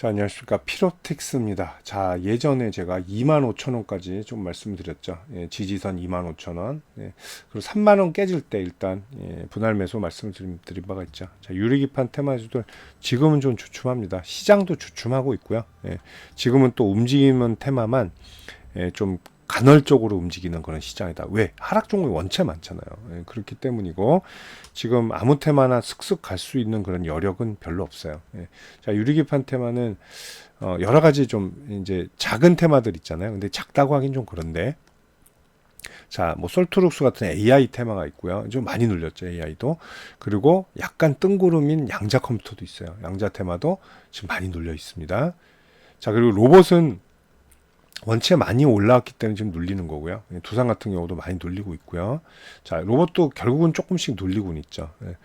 자, 안녕하십니까. 피로틱스입니다. 자, 예전에 제가 25,000원까지 좀 말씀드렸죠. 예, 지지선 25,000원. 예, 그리고 3만원 깨질 때 일단, 예, 분할 매수 말씀드린 드린 바가 있죠. 자, 유리기판 테마주들 지금은 좀 주춤합니다. 시장도 주춤하고 있고요. 예, 지금은 또 움직이는 테마만 예, 좀 간헐적으로 움직이는 그런 시장이다. 왜? 하락 종목이 원체 많잖아요. 예, 그렇기 때문이고 지금 아무 테마나 슥슥 갈 수 있는 그런 여력은 별로 없어요. 예. 자, 유리기판 테마는 어, 여러 가지 좀 이제 작은 테마들 있잖아요. 근데 작다고 하긴 좀 그런데 자, 뭐 솔트룩스 같은 AI 테마가 있고요. 좀 많이 눌렸죠, AI도. 그리고 약간 뜬구름인 양자 컴퓨터도 있어요. 양자 테마도 지금 많이 눌려 있습니다. 자, 그리고 로봇은 원체 많이 올라왔기 때문에 지금 눌리는 거고요. 예, 두산 같은 경우도 많이 눌리고 있고요. 자, 로봇도 결국은 조금씩 눌리고는 있죠. 예.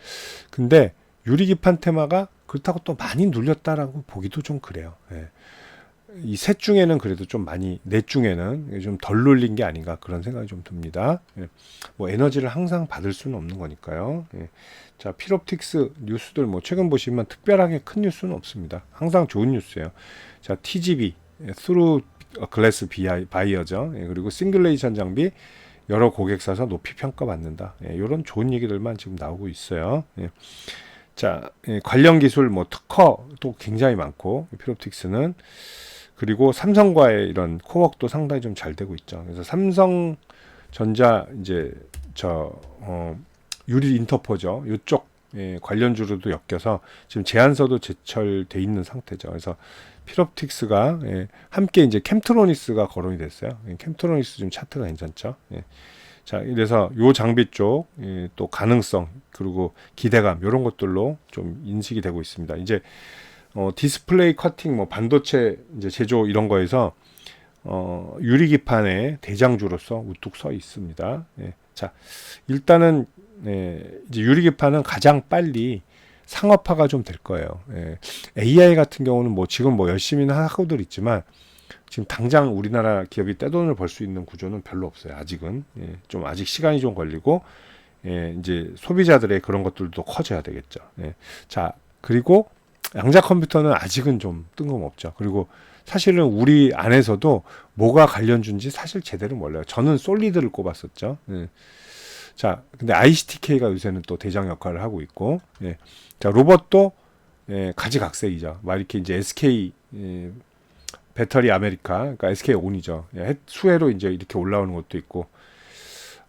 근데 유리기판 테마가 그렇다고 또 많이 눌렸다라고 보기도 좀 그래요. 예. 이셋 중에는 그래도 좀 많이 넷 중에는 좀 덜 눌린 게 아닌가 그런 생각이 좀 듭니다. 예. 뭐 에너지를 항상 받을 수는 없는 거니까요. 예. 자, 필옵틱스 뉴스들 뭐 최근 보시면 특별하게 큰 뉴스는 없습니다. 항상 좋은 뉴스예요. 자, TGB 예, 스루 글래스 바이어죠. 예, 그리고 싱글레이션 장비 여러 고객사에서 높이 평가받는다. 예, 이런 좋은 얘기들만 지금 나오고 있어요. 예. 자, 예, 관련 기술 뭐 특허도 굉장히 많고 필옵틱스는 그리고 삼성과의 이런 코웍도 상당히 좀 잘 되고 있죠. 그래서 삼성 전자 이제 저 어, 유리 인터포죠. 이쪽 예, 관련주로도 엮여서 지금 제안서도 제철돼 있는 상태죠. 그래서 필옵틱스가 예, 함께 이제 캠트로니스가 거론이 됐어요. 예, 캠트로니스 좀 차트가 괜찮죠. 예. 자, 그래서 요 장비 쪽, 예, 또 가능성, 그리고 기대감, 요런 것들로 좀 인식이 되고 있습니다. 이제, 어, 디스플레이 커팅, 뭐, 반도체 이제 제조 이런 거에서, 어, 유리 기판의 대장주로서 우뚝 서 있습니다. 예. 자, 일단은, 예, 이제 유리 기판은 가장 빨리 상업화가 좀 될 거예요. 예. AI 같은 경우는 뭐 지금 뭐 열심히는 하고들 있지만 지금 당장 우리나라 기업이 떼돈을 벌 수 있는 구조는 별로 없어요. 아직은 예. 좀 아직 시간이 좀 걸리고 예. 이제 소비자들의 그런 것들도 커져야 되겠죠. 예. 자 그리고 양자 컴퓨터는 아직은 좀 뜬금없죠. 그리고 사실은 우리 안에서도 뭐가 관련준지 사실 제대로 몰라요. 저는 솔리드를 꼽았었죠. 예. 자, 근데 ICTK가 요새는 또 대장 역할을 하고 있고, 예. 자, 로봇도 예, 가지각색이죠. 막 이렇게 이제 SK 예, 배터리 아메리카, 그러니까 SK 온이죠. 예, 수혜로 이제 이렇게 올라오는 것도 있고,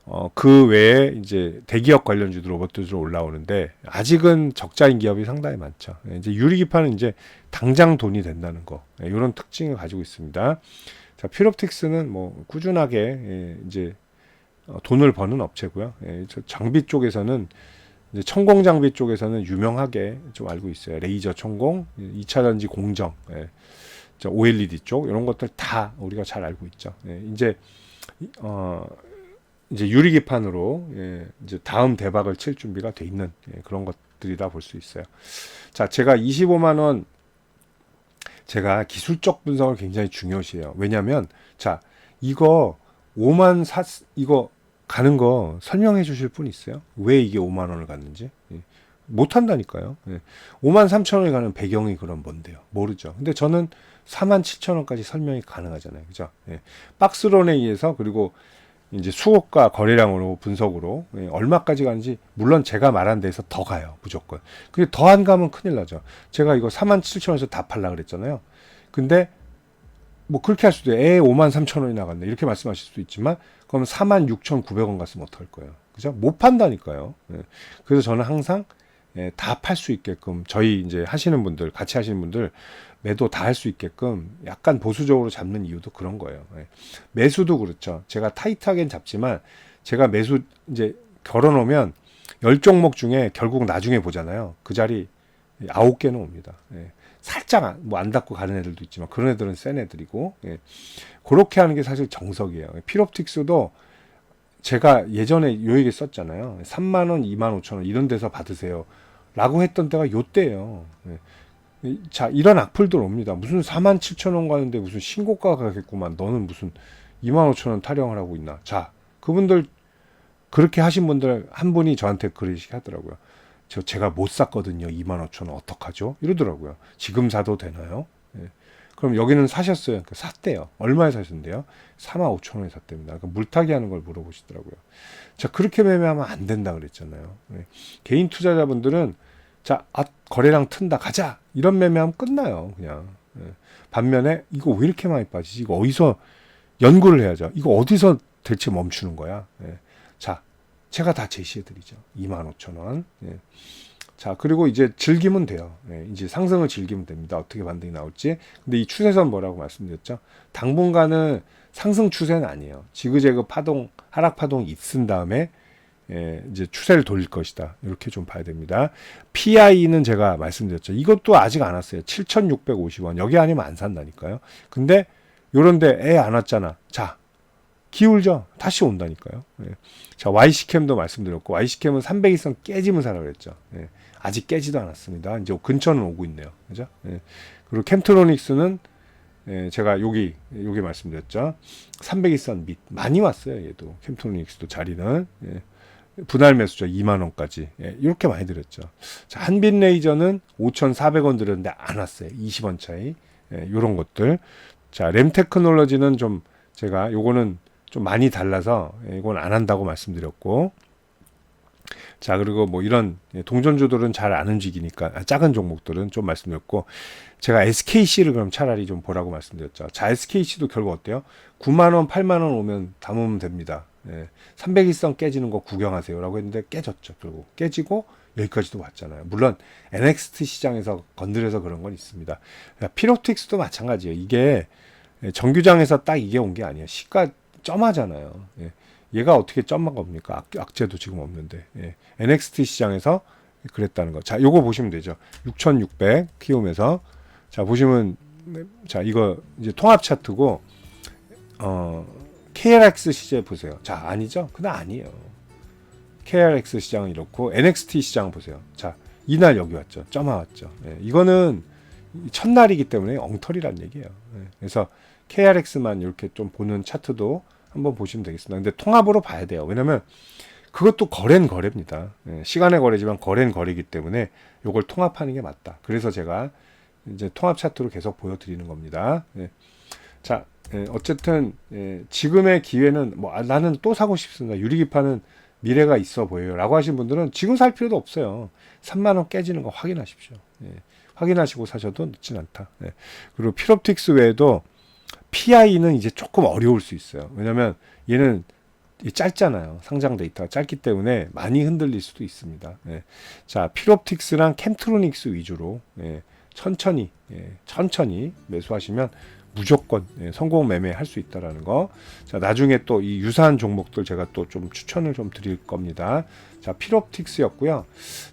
어, 그 외에 이제 대기업 관련주도 로봇들로 올라오는데 아직은 적자인 기업이 상당히 많죠. 예, 이제 유리기판은 이제 당장 돈이 된다는 거, 예, 이런 특징을 가지고 있습니다. 자, 필옵틱스는 뭐 꾸준하게 예, 이제 어, 돈을 버는 업체고요. 예, 저 장비 쪽에서는 천공 장비 쪽에서는 유명하게 좀 알고 있어요. 레이저 천공, 2차 전지 공정, 예, 저 OLED 쪽 이런 것들 다 우리가 잘 알고 있죠. 예, 이제 어 이제 유리기판으로 예, 이제 다음 대박을 칠 준비가 돼 있는 예, 그런 것들이다 볼 수 있어요. 자, 제가 25만 원 제가 기술적 분석을 굉장히 중요시해요. 왜냐하면 자 이거 5만 사 이거 가는 거 설명해 주실 분 있어요? 왜 이게 5만 원을 갔는지? 예. 못 한다니까요. 예. 5만 3천 원이 가는 배경이 그럼 뭔데요? 모르죠. 근데 저는 4만 7천 원까지 설명이 가능하잖아요. 그죠? 예. 박스론에 의해서 그리고 이제 수급과 거래량으로 분석으로 예. 얼마까지 가는지 물론 제가 말한 데서 더 가요. 무조건. 근데 더 안 가면 큰일 나죠. 제가 이거 4만 7천 원에서 다 팔라 그랬잖아요. 근데 뭐 그렇게 할 수도 에 에, 5만 3천 원이 나갔네. 이렇게 말씀하실 수도 있지만 그럼 4만 6천 9백원 갔으면 어떡할 거예요. 그죠? 못 판다니까요. 예. 그래서 저는 항상 예, 다팔 수 있게끔 저희 이제 하시는 분들 같이 하시는 분들 매도 다 할 수 있게끔 약간 보수적으로 잡는 이유도 그런 거예요. 예. 매수도 그렇죠. 제가 타이트하게는 잡지만 제가 매수 이제 걸어놓으면 열 종목 중에 결국 나중에 보잖아요. 그 자리 아홉 개는 옵니다. 예. 살짝 뭐 안 닫고 가는 애들도 있지만 그런 애들은 센 애들이고 예. 그렇게 하는 게 사실 정석이에요. 필옵틱스도 제가 예전에 요 얘기 썼잖아요. 3만 원, 2만 5천 원 이런 데서 받으세요. 라고 했던 때가 요 때예요. 예. 자, 이런 악플들 옵니다. 무슨 4만 7천 원 가는데 무슨 신고가 가겠구만. 너는 무슨 2만 5천 원 타령을 하고 있나. 자, 그분들 그렇게 하신 분들 한 분이 저한테 그러시 하더라고요. 저 제가 못 샀거든요. 2만 5천 원 어떡하죠? 이러더라고요. 지금 사도 되나요? 예. 그럼 여기는 사셨어요. 그러니까 샀대요. 얼마에 사셨는데요? 4만 5천 원에 샀답니다. 그러니까 물타기 하는 걸 물어보시더라고요. 자, 그렇게 매매하면 안 된다 그랬잖아요. 예. 개인 투자자분들은 자, 아, 거래량 튼다. 가자. 이런 매매하면 끝나요. 그냥. 예. 반면에 이거 왜 이렇게 많이 빠지지? 이거 어디서 연구를 해야죠. 이거 어디서 대체 멈추는 거야? 예. 자, 제가 다 제시해 드리죠. 2만 5천 원. 예. 자, 그리고 이제 즐기면 돼요. 예, 이제 상승을 즐기면 됩니다. 어떻게 반등이 나올지. 근데 이 추세선 뭐라고 말씀드렸죠? 당분간은 상승 추세는 아니에요. 지그재그 파동, 하락 파동이 있은 다음에 예, 이제 추세를 돌릴 것이다. 이렇게 좀 봐야 됩니다. PI는 제가 말씀드렸죠. 이것도 아직 안 왔어요. 7,650원. 여기 아니면 안 산다니까요. 근데 요런데 애 안 왔잖아. 자, 기울죠. 다시 온다니까요. 예. 자, YC캠도 말씀드렸고 YC캠은 300일선 깨지면 사라 그랬죠. 예. 아직 깨지도 않았습니다. 이제 근처는 오고 있네요. 그죠? 예. 그리고 캠트로닉스는 예, 제가 여기 여기 말씀드렸죠. 300일선 밑 많이 왔어요. 얘도 캠트로닉스도 자리는 예. 분할 매수죠. 2만 원까지. 예, 이렇게 많이 드렸죠. 자, 한빛 레이저는 5,400원 드렸는데 안 왔어요. 20원 차이. 예, 요런 것들. 자, 램 테크놀로지는 좀 제가 요거는 좀 많이 달라서 예, 이건 안 한다고 말씀드렸고 자 그리고 뭐 이런 예, 동전주들은 잘 안 움직이니까 아, 작은 종목들은 좀 말씀드렸고 제가 SKC를 그럼 차라리 좀 보라고 말씀드렸죠. 자 SKC도 결국 어때요? 9만 원, 8만 원 오면 담으면 됩니다. 예, 300일선 깨지는 거 구경하세요 라고 했는데 깨졌죠. 결국 깨지고 여기까지도 왔잖아요. 물론 NXT 시장에서 건드려서 그런 건 있습니다. 피로틱스도 마찬가지예요. 이게 정규장에서 딱 이게 온 게 아니에요. 시가 점하잖아요. 예. 얘가 어떻게 점한 겁니까? 악, 악재도 지금 없는데. 예. NXT 시장에서 그랬다는 거. 자, 요거 보시면 되죠. 6,600 키움에서 자, 보시면 자, 이거 이제 통합 차트고 어 KRX 시제 보세요. 자, 아니죠? 그건 아니에요. KRX 시장은 이렇고 NXT 시장 보세요. 자, 이날 여기 왔죠. 점화 왔죠. 예. 이거는 첫날이기 때문에 엉터리란 얘기예요. 예. 그래서 KRX만 이렇게 좀 보는 차트도 한번 보시면 되겠습니다. 근데 통합으로 봐야 돼요. 왜냐면 그것도 거래는 거래입니다. 예, 시간의 거래지만 거래는 거래이기 때문에 이걸 통합하는 게 맞다. 그래서 제가 이제 통합 차트로 계속 보여드리는 겁니다. 예. 자, 예, 어쨌든 예, 지금의 기회는 뭐 아, 나는 또 사고 싶습니다. 유리기판은 미래가 있어 보여요라고 하신 분들은 지금 살 필요도 없어요. 3만 원 깨지는 거 확인하십시오. 예, 확인하시고 사셔도 늦진 않다. 예. 그리고 필옵틱스 외에도 PI는 이제 조금 어려울 수 있어요. 왜냐면 얘는 짧잖아요. 상장 데이터가 짧기 때문에 많이 흔들릴 수도 있습니다. 예. 자, 필옵틱스랑 캠트로닉스 위주로 예. 천천히 예. 천천히 매수하시면 무조건 예. 성공 매매할 수 있다라는 거. 자, 나중에 또 이 유사한 종목들 제가 또 좀 추천을 좀 드릴 겁니다. 자, 필옵틱스였고요.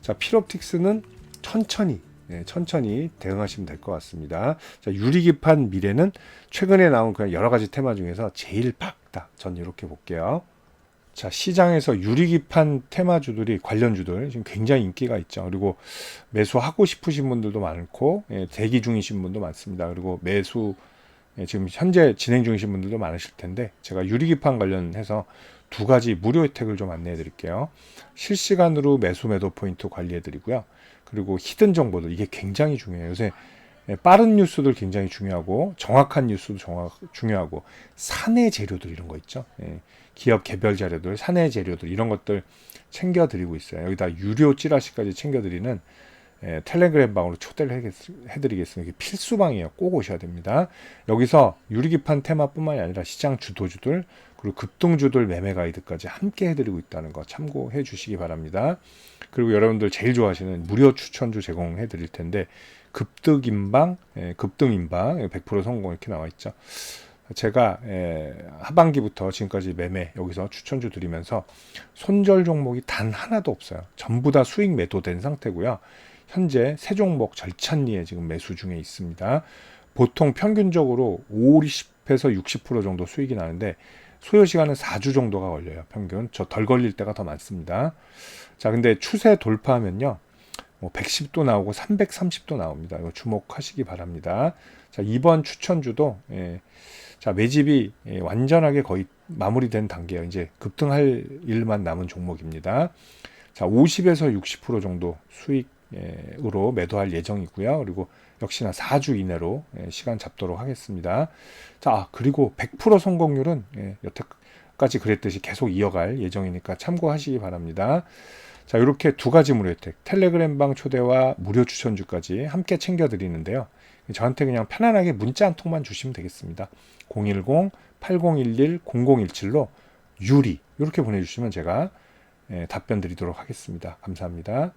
자, 필옵틱스는 천천히 예, 천천히 대응하시면 될 것 같습니다. 자, 유리기판 미래는 최근에 나온 그냥 여러 가지 테마 중에서 제일 밝다. 전 이렇게 볼게요. 자, 시장에서 유리기판 테마주들이 관련주들 지금 굉장히 인기가 있죠. 그리고 매수하고 싶으신 분들도 많고 예, 대기 중이신 분도 많습니다. 그리고 매수 예, 지금 현재 진행 중이신 분들도 많으실 텐데 제가 유리기판 관련해서 두 가지 무료 혜택을 좀 안내해 드릴게요. 실시간으로 매수 매도 포인트 관리해 드리고요. 그리고 히든 정보들 이게 굉장히 중요해요. 요새 예, 빠른 뉴스들 굉장히 중요하고 정확한 뉴스도 정확 중요하고 사내 재료들 이런 거 있죠. 예, 기업 개별 자료들, 사내 재료들 이런 것들 챙겨 드리고 있어요. 여기다 유료 찌라시까지 챙겨 드리는 예, 텔레그램 방으로 초대를 해 드리겠습니다. 이게 필수방이에요. 꼭 오셔야 됩니다. 여기서 유리기판 테마뿐만이 아니라 시장 주도주들 그리고 급등주들 매매 가이드까지 함께 해드리고 있다는 거 참고해 주시기 바랍니다. 그리고 여러분들 제일 좋아하시는 무료 추천주 제공해 드릴 텐데 급등 인방, 예, 급등 인방 100% 성공 이렇게 나와 있죠. 제가 예, 하반기부터 지금까지 매매 여기서 추천주 드리면서 손절 종목이 단 하나도 없어요. 전부 다 수익 매도된 상태고요. 현재 세 종목 절찬리에 지금 매수 중에 있습니다. 보통 평균적으로 50에서 60% 정도 수익이 나는데 소요 시간은 4주 정도가 걸려요. 평균. 저 덜 걸릴 때가 더 많습니다. 자, 근데 추세 돌파하면요. 뭐 110도 나오고 330도 나옵니다. 이거 주목하시기 바랍니다. 자, 이번 추천주도 예, 자, 매집이 예, 완전하게 거의 마무리된 단계예요. 이제 급등할 일만 남은 종목입니다. 자, 50에서 60% 정도 수익 으로 매도할 예정이고요. 그리고 역시나 4주 이내로 예, 시간 잡도록 하겠습니다. 자, 그리고 100% 성공률은 예, 여태까지 그랬듯이 계속 이어갈 예정이니까 참고하시기 바랍니다. 자, 이렇게 두 가지 무료 혜택, 텔레그램 방 초대와 무료 추천주까지 함께 챙겨드리는데요. 저한테 그냥 편안하게 문자 한 통만 주시면 되겠습니다. 010-8011-0017로 유리 이렇게 보내주시면 제가 예, 답변 드리도록 하겠습니다. 감사합니다.